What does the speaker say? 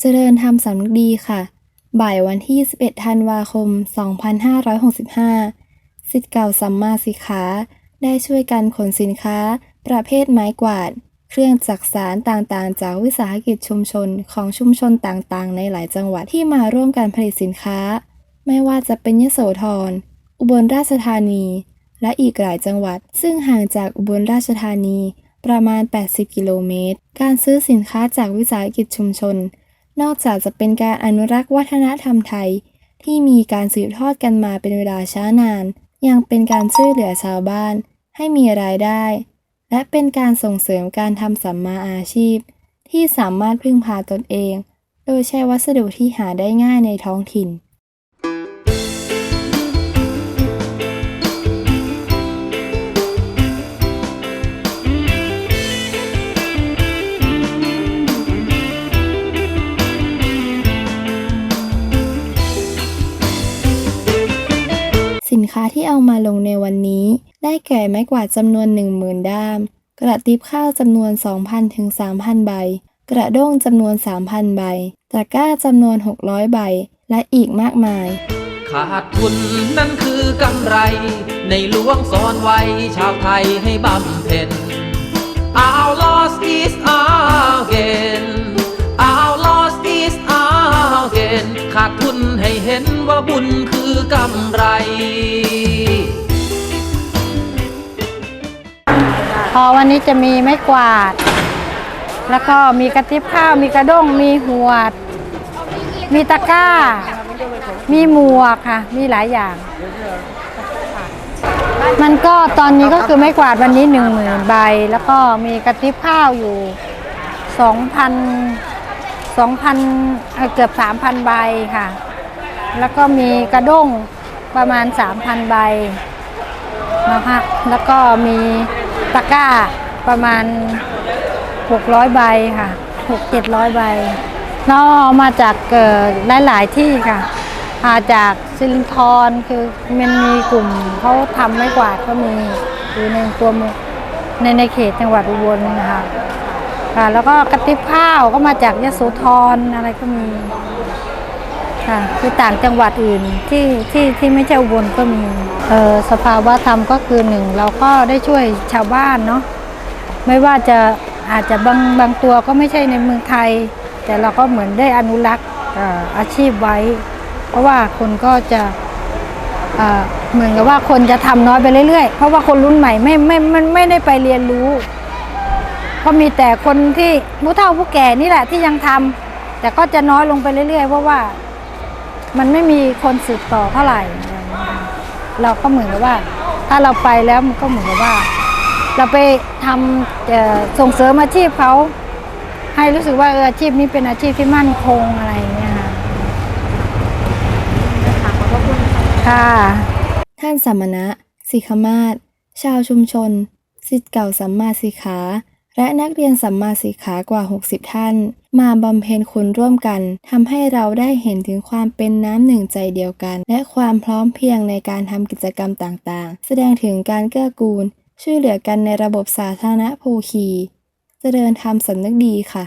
เจริญธรรมสำนึกดีค่ะ บ่ายวันที่ 21 ธันวาคม 2565สิทธิ์เก่าสัมมาสิขา ได้ช่วยกันขนสินค้า ประเภทไม้กวาด เครื่องจักสารต่างๆ จากวิสาหกิจชุมชนของชุมชนต่างๆ ในหลายจังหวัดที่มาร่วมกันผลิตสินค้า ไม่ว่าจะเป็นยโสธร อุบลราชธานี และอีกหลายจังหวัด ซึ่งห่างจากอุบลราชธานีประมาณ 80 กิโลเมตร การซื้อสินค้าจากวิสาหกิจชุมชน นอกจากจะเป็นการอนุรักษ์วัฒนธรรมไทย ที่มีการสืบทอดกันมาเป็นเวลาช้านาน ยังเป็นการช่วยเหลือชาวบ้าน ให้มีรายได้ และเป็นการส่งเสริมการทำสัมมาอาชีพ ที่สามารถพึ่งพาตนเอง โดยใช้วัสดุที่หาได้ง่ายในท้องถิ่น สินค้าที่เอามาลงในวันนี้ ได้แก่ไม้กวาดจำนวน 10,000 ด้าม กระติบข้าวจำนวน 2,000 ถึง 3,000 ใบ กระด้งจำนวน 3,000 ใบ ตะกร้าจำนวน 600 ใบ และอีกมากมาย ขาดทุนนั่นคือกำไร ในหลวงสอนไว้ชาวไทยให้บำเพ็ญ Our lost is our gain Our lost is our gain ขาดทุนให้เห็นว่าบุญคือ อวันนี้จะมีไม้กวาด แล้วก็มีกระติบข้าว มีกระด้ง มีหัวด มีตะกร้า มีหมวกค่ะ มีหลายอย่าง มันก็ตอนนี้ก็คือไม้กวาดวันนี้หนึ่งหมื่นใบ แล้วก็มีกระติบข้าวอยู่สองพันสองพันเกือบสามพันใบค่ะ แล้วก็มีกระด้งประมาณสามพันใบนะคะแล้วก็มี ตะกร้าประมาณ 600 ใบค่ะ 6-700 ใบน้องเอามาจากเกิดหลาย ๆ ที่ค่ะมาจากซิลินทรคือมันมีกลุ่มเขาทำไม่กวาดก็มีอยู่ในตัวเมืองในในเขตจังหวัดอุบลนะคะค่ะแล้วก็กระติบข้าวก็มาจากยะโสธรอะไรก็มี ค่ะคือต่างจังหวัดอื่นที่ที่ที่ไม่ใช่อุบลก็มีเออสภาวะธรรมก็คือหนึ่งเราก็ได้ช่วยชาวบ้านเนาะไม่ว่าจะอาจจะบางบางตัวก็ไม่ใช่ในเมืองไทย แต่เราก็เหมือนได้อนุรักษ์อาชีพไว้ เพราะว่าคนก็จะเหมือนกับว่าคนจะทำน้อยไปเรื่อยๆ เพราะว่าคนรุ่นใหม่ไม่ไม่ไม่ไม่ได้ไปเรียนรู้ก็มีแต่คนที่ผู้เฒ่าผู้แก่นี่แหละที่ยังทำแต่ก็จะน้อยลงไปเรื่อยๆ เพราะว่า มันไม่มีคนสืบต่อเท่าไหร่เราก็เหมือนกับว่า ถ้าเราไปแล้วมันก็เหมือนกับว่า เราไปทำเออส่งเสริมอาชีพเขาให้รู้สึกว่าเอออาชีพนี้เป็นอาชีพที่มั่นคงอะไรอย่างเงี้ยค่ะค่ะท่านสมณะสิกขมาศชาวชุมชนสิทธิ์เก่าสัมมาสิกขา และนักเรียนสัมมาสิกขากว่า 60 ท่าน มาบำเพ็ญคุณร่วมกันทำให้เราได้เห็นถึงความเป็นน้ำหนึ่งใจเดียวกัน และความพร้อมเพียงในการทำกิจกรรมต่างๆ แสดงถึงการเกื้อกูล ช่วยเหลือกันในระบบสาธารณภูคี เจริญธรรมสำนึกดีค่ะ